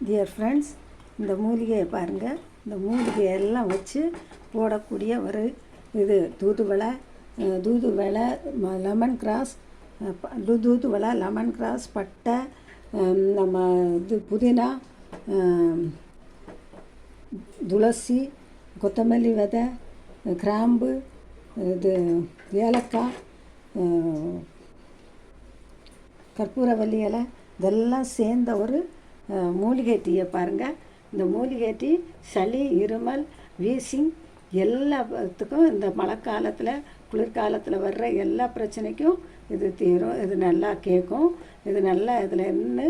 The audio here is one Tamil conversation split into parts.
டியர் ஃப்ரெண்ட்ஸ் இந்த மூலிகையை பாருங்கள் இந்த மூலிகையெல்லாம் வச்சு போடக்கூடிய ஒரு இது தூதுவளை தூதுவலை தூதுவளை லெமன் கிராஸ் அஹ், தூதுவளை லெமன் கிராஸ் பட்டை நம்ம இது புதினா துளசி கொத்தமல்லி விதை கிராம்பு இது ஏலக்காய் கற்பூரவல்லி இலை இதெல்லாம் சேர்ந்த ஒரு மூலிகை டீயை பாருங்கள் இந்த மூலிகை டீ சளி இருமல் வீசிங் எல்லாத்துக்கும் இந்த மழை காலத்தில் குளிர்காலத்தில் வர்ற எல்லா பிரச்சனைக்கும் இது தீரும். இது நல்லா கேட்கும். இது நல்லா இதில் இருந்து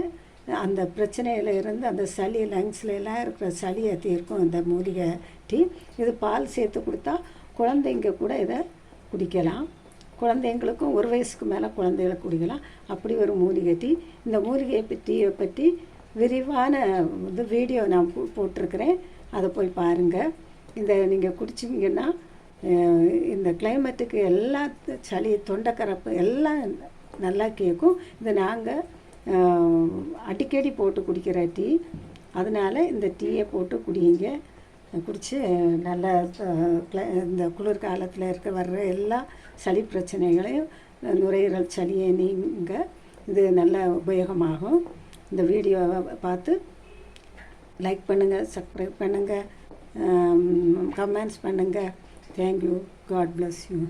அந்த பிரச்சனையில் இருந்து அந்த சளி லங்ஸில் எல்லாம் இருக்கிற சளியை தீர்க்கும் இந்த மூலிகை டீ இது பால் சேர்த்து கொடுத்தா குழந்தைங்க கூட இதை குடிக்கலாம். குழந்தைங்களுக்கும் ஒரு வயசுக்கு மேலே குழந்தைகளை குடிக்கலாம். அப்படி ஒரு மூலிகை டீ இந்த மூலிகை டீயை பற்றி விரிவான இது வீடியோ நான் போ- போட்டிருக்கிறேன். அதை போய் பாருங்கள் இந்த நீங்கள் குடிச்சிங்கன்னா இந்த கிளைமேட்டுக்கு எல்லா சளி தொண்டைக்கரப்பு எல்லாம் நல்லா கேட்கும் இது நாங்கள் அடிக்கடி போட்டு குடிக்கிற டீ. அதனால் இந்த டீயை போட்டு குடிங்க. குடித்து நல்ல இந்த குளிர்காலத்தில் இருக்க வர்ற எல்லா சளி பிரச்சனைகளையும் நுரையீரல் சளியை நீங்க இது நல்ல உபயோகமாகும். இந்த வீடியோவை பார்த்து லைக் பண்ணுங்கள் சப்ஸ்கிரைப் பண்ணுங்கள் கமெண்ட்ஸ் பண்ணுங்கள் தேங்க்யூ காட் பிளஸ் யூ